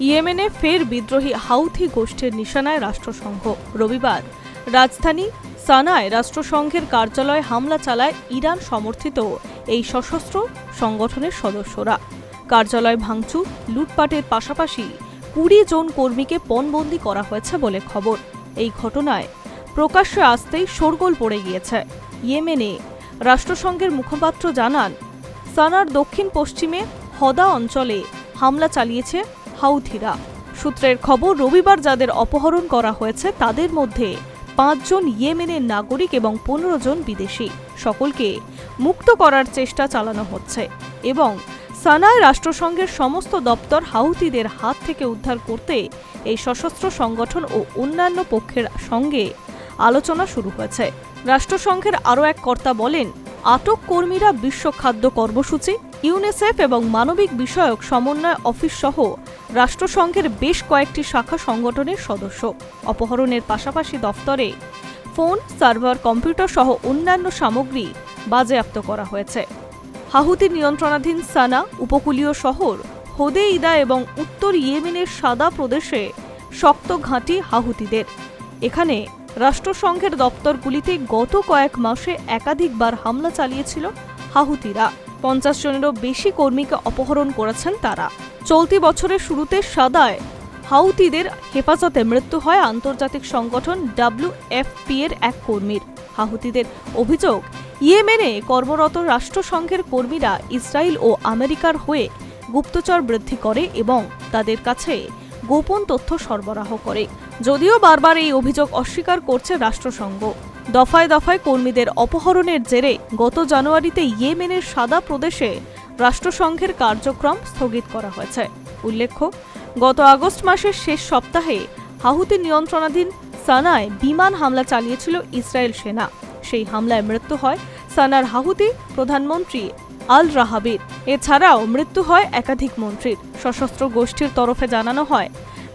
ইয়েমেনে ফের বিদ্রোহী হাউথি গোষ্ঠীর নিশানায় রাষ্ট্রসংঘ। রবিবার রাজধানী সানায় রাষ্ট্রসংঘের কার্যালয়ে হামলা চালায় ইরান সমর্থিত এই সশস্ত্র সংগঠনের সদস্যরা। কার্যালয় ভাঙচুর, লুটপাটের পাশাপাশি কুড়ি জন কর্মীকে পণবন্দি করা হয়েছে বলে খবর। এই ঘটনায় প্রকাশ্যে আসতেই শোরগোল পড়ে গিয়েছে। ইয়েমেনে রাষ্ট্রসংঘের মুখপাত্র জানান, সানার দক্ষিণ পশ্চিমে হদা অঞ্চলে হামলা চালিয়েছে হাউথিরা। সূত্রের খবর, রবিবার যাদের অপহরণ করা হয়েছে, তাদের মধ্যে পাঁচজন ইয়েমেনের নাগরিক এবং পনেরো জন বিদেশি। সকলকে মুক্ত করার চেষ্টা চালানো হচ্ছে এবং সানায় রাষ্ট্রসংঘের সমস্ত দপ্তর হাউতিদের হাত থেকে উদ্ধার করতে এই সশস্ত্র সংগঠন ও অন্যান্য পক্ষের সঙ্গে আলোচনা শুরু হয়েছে। রাষ্ট্রসংঘের আরও এক কর্তা বলেন, আটক কর্মীরা বিশ্ব খাদ্য কর্মসূচি ইউনিসেফ এবং মানবিক বিষয়ক সমন্বয় অফিস সহ রাষ্ট্রসংঘের বেশ কয়েকটি শাখা সংগঠনের সদস্য। অপহরণের পাশাপাশি দফতরে ফোন, সার্ভার, কম্পিউটার সহ অন্যান্য সামগ্রী বাজেয়াপ্ত করা হয়েছে। হাহুতি নিয়ন্ত্রণাধীন সানা উপকূলীয় শহর হোদেইদা এবং উত্তর ইয়েমেনের সাদা প্রদেশে শক্ত ঘাঁটি হাহুতিদের। এখানে রাষ্ট্রসংঘের দপ্তরগুলিতে গত কয়েক মাসে একাধিকবার হামলা চালিয়েছিল হাহুতিরা। পঞ্চাশ জনেরও বেশি কর্মীকে অপহরণ করেছেন তারা। চলতি বছরের শুরুতে সাদায় হাউতিদের হেফাজতে মৃত্যু হয় আন্তর্জাতিক সংগঠন ডাব্লিউএফপি এর এক কর্মীর। হাহুতিদের অভিযোগ, ইয়েমেনে কর্মরত রাষ্ট্রসংঘের কর্মীরা ইসরায়েল ও আমেরিকার হয়ে গুপ্তচর বৃদ্ধি করে এবং তাদের কাছে গোপন তথ্য সরবরাহ করে। যদিও বারবার এই অভিযোগ অস্বীকার করছে রাষ্ট্রসংঘ। দফায় দফায় কর্মীদের অপহরণের জেরে গত জানুয়ারিতে ইয়েমেনের সাদা প্রদেশে রাষ্ট্রসংঘের কার্যক্রম স্থগিত করা হয়েছে। উল্লেখ্য, গত আগস্ট মাসের শেষ সপ্তাহে হাহুতি নিয়ন্ত্রণাধীন সানায় বিমান হামলা চালিয়েছিল ইসরায়েল সেনা। সেই হামলায় মৃত্যু হয় সানার হাহুতি প্রধানমন্ত্রী আল রাহাবির এছাড়াও মৃত্যু হয় একাধিক মন্ত্রীর, সশস্ত্র গোষ্ঠীর তরফে জানানো হয়।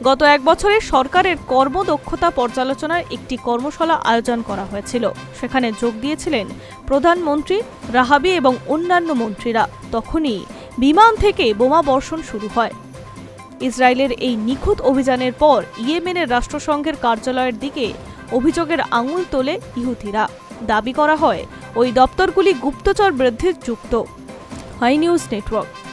গত এক বছরে সরকারের কর্মদক্ষতা পর্যালোচনার একটি কর্মশালা আয়োজন করা হয়েছিল। সেখানে যোগ দিয়েছিলেন প্রধানমন্ত্রী, রাহাবি এবং অন্যান্য মন্ত্রীরা। তখনই বিমান থেকে বোমা বর্ষণ শুরু হয়। ইসরায়েলের এই নিখুঁত অভিযানের পর ইয়েমেনের রাষ্ট্রসংঘের কার্যালয়ের দিকে অভিযোগের আঙুল তোলে ইহুতিরা দাবি করা হয়, ওই দপ্তরগুলি গুপ্তচর বৃদ্ধির যুক্ত। High News Network.